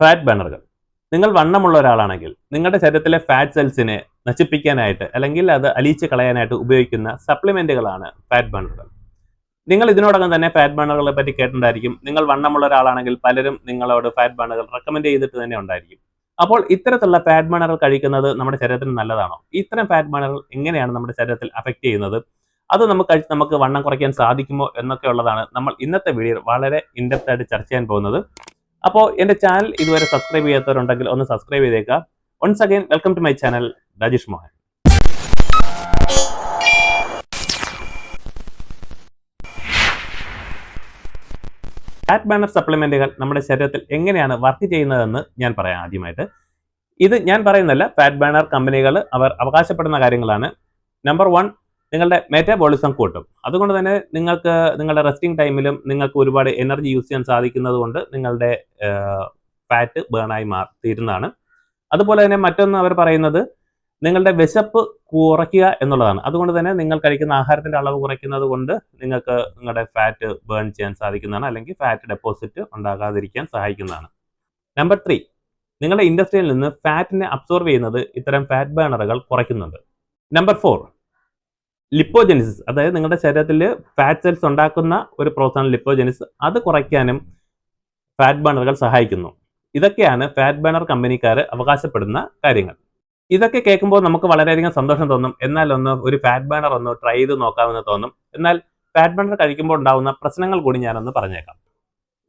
Fat ബർണറുകൾ നിങ്ങൾ വണ്ണമുള്ള ഒരാളാണെങ്കിൽ നിങ്ങളുടെ ശരീരത്തിലെ ഫാറ്റ് സെൽസിനെ നശിപ്പിക്കാനായിട്ട് അല്ലെങ്കിൽ അത് അലിയിച്ച് കളയാനായിട്ട് ഉപയോഗിക്കുന്ന സപ്ലിമെന്റുകളാണ് ഫാറ്റ് ബർണറുകൾ നിങ്ങൾ ഇതിനോടകം തന്നെ ഫാറ്റ് ബണറുകളെ പറ്റി കേട്ടിട്ടുണ്ടായിരിക്കും. നിങ്ങൾ വണ്ണമുള്ള ഒരാളാണെങ്കിൽ പലരും നിങ്ങളോട് ഫാറ്റ് ബണറുകൾ റെക്കമെൻഡ് ചെയ്തിട്ട് തന്നെ ഉണ്ടായിരിക്കും. അപ്പോൾ ഇത്തരത്തിലുള്ള ഫാറ്റ് ബണറുകൾ കഴിക്കുന്നത് നമ്മുടെ ശരീരത്തിന് നല്ലതാണോ? ഇത്തരം ഫാറ്റ് ബണറുകൾ എങ്ങനെയാണ് നമ്മുടെ ശരീരത്തിൽ അഫക്റ്റ് ചെയ്യുന്നത്? അത് നമുക്ക് നമുക്ക് വണ്ണം കുറയ്ക്കാൻ സാധിക്കുമോ എന്നൊക്കെ ഉള്ളതാണ് നമ്മൾ ഇന്നത്തെ വീഡിയോയിൽ വളരെ ഇൻഡെപ്ത് ആയിട്ട് ചർച്ച ചെയ്യാൻ പോകുന്നത്. അപ്പോൾ എന്റെ ചാനൽ ഇതുവരെ സബ്സ്ക്രൈബ് ചെയ്യാത്തവരുണ്ടെങ്കിൽ ഒന്ന് സബ്സ്ക്രൈബ് ചെയ്തേക്കുക. Once again welcome to my channel Rajesh Mohan fat burner സപ്ലിമെന്റുകൾ നമ്മുടെ ശരീരത്തിൽ എങ്ങനെയാണ് വർക്ക് ചെയ്യുന്നതെന്ന് ഞാൻ പറയാം ആദ്യമായിട്ട്. ഇത് ഞാൻ പറയുന്നല്ല ഫാറ്റ് ബാനർ കമ്പനികൾ അവർ അവകാശപ്പെടുന്ന കാര്യങ്ങളാണ്. നമ്പർ വൺ നിങ്ങളുടെ മെറ്റബോളിസം കൂട്ടും. അതുകൊണ്ട് തന്നെ നിങ്ങൾക്ക് നിങ്ങളുടെ റെസ്റ്റിംഗ് ടൈമിലും നിങ്ങൾക്ക് ഒരുപാട് എനർജി യൂസ് ചെയ്യാൻ സാധിക്കുന്നത് കൊണ്ട് നിങ്ങളുടെ ഫാറ്റ് ബേണായി മാ തീരുന്നതാണ്. അതുപോലെ തന്നെ മറ്റൊന്ന് അവർ പറയുന്നത് നിങ്ങളുടെ വിശപ്പ് കുറയ്ക്കുക എന്നുള്ളതാണ്. അതുകൊണ്ട് തന്നെ നിങ്ങൾ കഴിക്കുന്ന ആഹാരത്തിന്റെ അളവ് കുറയ്ക്കുന്നത് കൊണ്ട് നിങ്ങൾക്ക് നിങ്ങളുടെ ഫാറ്റ് ബേൺ ചെയ്യാൻ സാധിക്കുന്നതാണ് അല്ലെങ്കിൽ ഫാറ്റ് ഡെപ്പോസിറ്റ് ഉണ്ടാകാതിരിക്കാൻ സഹായിക്കുന്നതാണ്. നമ്പർ ത്രീ നിങ്ങളുടെ ഇൻഡസ്ട്രിയിൽ നിന്ന് ഫാറ്റിനെ അബ്സോർവ് ചെയ്യുന്നത് ഇത്തരം ഫാറ്റ് ബേണറുകൾ കുറയ്ക്കുന്നുണ്ട്. നമ്പർ ഫോർ ലിപ്പോജെനിസിസ് അതായത് നിങ്ങളുടെ ശരീരത്തിൽ ഫാറ്റ് സെൽസ് ഉണ്ടാക്കുന്ന ഒരു പ്രോസസ്സാണ് ലിപ്പോജെനിസ് അത് കുറയ്ക്കാനും ഫാറ്റ് ബേണറുകൾ സഹായിക്കുന്നു. ഇതൊക്കെയാണ് ഫാറ്റ് ബേണർ കമ്പനിക്കാർ അവകാശപ്പെടുന്ന കാര്യങ്ങൾ. ഇതൊക്കെ കേൾക്കുമ്പോൾ നമുക്ക് വളരെയധികം സന്തോഷം തോന്നും. എന്നാൽ ഒന്ന് ഒരു ഫാറ്റ് ബേണർ ഒന്ന് ട്രൈ ചെയ്ത് നോക്കാമെന്ന് തോന്നും. എന്നാൽ ഫാറ്റ് ബേണർ കഴിക്കുമ്പോൾ ഉണ്ടാകുന്ന പ്രശ്നങ്ങൾ കൂടി ഞാനൊന്ന് പറഞ്ഞേക്കാം.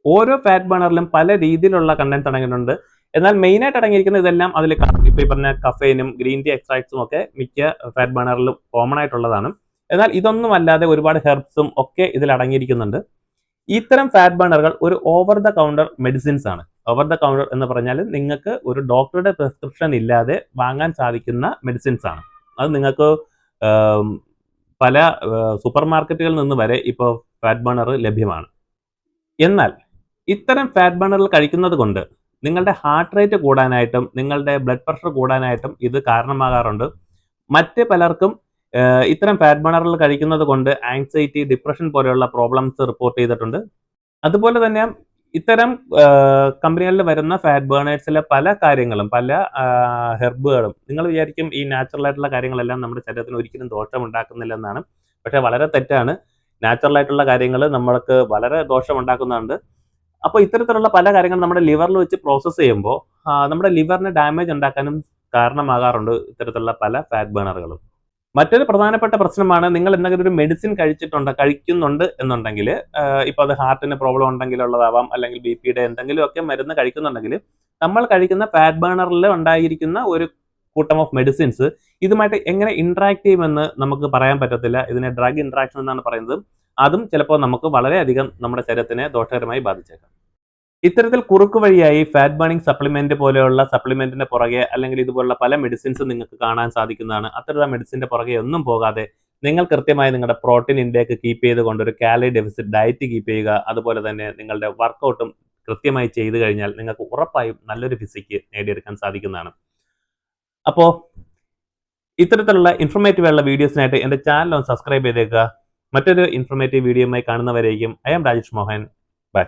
ഓരോ ഫാറ്റ് ബേണറിലും പല രീതിയിലുള്ള കണ്ടന്റ് അടങ്ങിയിട്ടുണ്ട് എന്നാൽ മെയിൻ ആയിട്ട് അടങ്ങിയിരിക്കുന്ന ഇതെല്ലാം അതിൽ ഇപ്പൊ ഈ പറഞ്ഞ കഫേനും ഗ്രീൻ ടീ എക്സ്ട്രാക്ട്സും ഒക്കെ മിക്ക ഫാറ്റ് ബേണറിലും കോമൺ ആയിട്ടുള്ളതാണ്. എന്നാൽ ഇതൊന്നും അല്ലാതെ ഒരുപാട് ഹെർബ്സും ഒക്കെ ഇതിൽ അടങ്ങിയിരിക്കുന്നുണ്ട്. ഇത്തരം ഫാറ്റ് ബേണറുകൾ ഒരു ഓവർ ദ കൗണ്ടർ മെഡിസിൻസ് ആണ്. ഓവർ ദ കൗണ്ടർ എന്ന് പറഞ്ഞാൽ നിങ്ങൾക്ക് ഒരു ഡോക്ടറുടെ പ്രിസ്ക്രിപ്ഷൻ ഇല്ലാതെ വാങ്ങാൻ സാധിക്കുന്ന മെഡിസിൻസ് ആണ്. അത് നിങ്ങൾക്ക് പല സൂപ്പർ മാർക്കറ്റുകളിൽ നിന്ന് വരെ ഇപ്പോൾ ഫാറ്റ് ബേണർ ലഭ്യമാണ്. എന്നാൽ ഇത്തരം ഫാറ്റ് ബേണറുകൾ കഴിക്കുന്നത് കൊണ്ട് നിങ്ങളുടെ ഹാർട്ട് റേറ്റ് കൂടാനായിട്ടും നിങ്ങളുടെ ബ്ലഡ് പ്രഷർ കൂടാനായിട്ടും ഇത് കാരണമാകാറുണ്ട്. മറ്റ് പലർക്കും ഇത്തരം ഫാറ്റ് ബേണറുകൾ കഴിക്കുന്നത് കൊണ്ട് ആങ്സൈറ്റി ഡിപ്രഷൻ പോലെയുള്ള പ്രോബ്ലംസ് റിപ്പോർട്ട് ചെയ്തിട്ടുണ്ട്. അതുപോലെ തന്നെ ഇത്തരം കമ്പനികളിൽ വരുന്ന ഫാറ്റ് ബേണേഴ്സിലെ പല കാര്യങ്ങളും പല ഹെർബുകളും നിങ്ങൾ വിചാരിക്കും ഈ നാച്ചുറൽ ആയിട്ടുള്ള കാര്യങ്ങളെല്ലാം നമ്മുടെ ശരീരത്തിന് ഒരിക്കലും ദോഷം ഉണ്ടാക്കുന്നില്ലെന്നാണ് പക്ഷെ വളരെ തെറ്റാണ്. നാച്ചുറൽ ആയിട്ടുള്ള കാര്യങ്ങൾ നമ്മൾക്ക് വളരെ ദോഷം ഉണ്ടാക്കുന്നുണ്ട് അപ്പോൾ ഇത്തരത്തിലുള്ള പല കാര്യങ്ങളും നമ്മുടെ ലിവറിൽ വെച്ച് പ്രോസസ്സ് ചെയ്യുമ്പോൾ നമ്മുടെ ലിവറിന് ഡാമേജ് ഉണ്ടാക്കാനും കാരണമാകാറുണ്ട് ഇത്തരത്തിലുള്ള പല ഫാറ്റ് ബേണറുകളും മറ്റൊരു പ്രധാനപ്പെട്ട പ്രശ്നമാണ് നിങ്ങൾ എന്തെങ്കിലും ഒരു മെഡിസിൻ കഴിച്ചിട്ടുണ്ട് കഴിക്കുന്നുണ്ട് എന്നുണ്ടെങ്കിൽ ഇപ്പോൾ അത് ഹാർട്ടിന് പ്രോബ്ലം ഉണ്ടെങ്കിലുള്ളതാവാം അല്ലെങ്കിൽ ബി പിയുടെ എന്തെങ്കിലുമൊക്കെ മരുന്ന് കഴിക്കുന്നുണ്ടെങ്കിൽ നമ്മൾ കഴിക്കുന്ന ഫാറ്റ് ബേണറിൽ ഉണ്ടായിരിക്കുന്ന ഒരു കൂട്ടം ഓഫ് മെഡിസിൻസ് ഇതുമായിട്ട് എങ്ങനെ ഇന്ററാക്ട് ചെയ്യുമെന്ന് നമുക്ക് പറയാൻ പറ്റത്തില്ല. ഇതിനെ ഡ്രഗ് ഇന്ററാക്ഷൻ എന്നാണ് പറയുന്നത്. അതും ചിലപ്പോൾ നമുക്ക് വളരെയധികം നമ്മുടെ ശരീരത്തിനെ ദോഷകരമായി ബാധിച്ചേക്കാം. ഇത്തരത്തിൽ കുറുക്ക് വഴിയായി ഫാറ്റ് ബേണിംഗ് സപ്ലിമെന്റ് പോലെയുള്ള സപ്ലിമെന്റിന്റെ പുറകെ അല്ലെങ്കിൽ ഇതുപോലുള്ള പല മെഡിസിൻസ് നിങ്ങൾക്ക് കാണാൻ സാധിക്കുന്നതാണ്. അത്തരം മെഡിസിന്റെ പുറകെ ഒന്നും പോകാതെ നിങ്ങൾ കൃത്യമായി നിങ്ങളുടെ പ്രോട്ടീൻ ഇൻടേക്ക് കീപ്പ് ചെയ്തുകൊണ്ട് ഒരു കാലറി ഡെഫിസിറ്റ് ഡയറ്റ് കീപ്പ് ചെയ്യുക. അതുപോലെ തന്നെ നിങ്ങളുടെ വർക്കൗട്ടും കൃത്യമായി ചെയ്തു കഴിഞ്ഞാൽ നിങ്ങൾക്ക് ഉറപ്പായും നല്ലൊരു ഫിസിക്ക് നേടിയെടുക്കാൻ സാധിക്കുന്നതാണ്. അപ്പോൾ ഇത്തരത്തിലുള്ള ഇൻഫർമേറ്റീവ് ആയുള്ള വീഡിയോസിനായിട്ട് എന്റെ ചാനൽ ഒന്ന് സബ്സ്ക്രൈബ് ചെയ്തേക്കുക. മറ്റൊരു ഇൻഫർമേറ്റീവ് വീഡിയോയുമായി കാണുന്നവരേക്കും. I'm Rajesh Mohan. By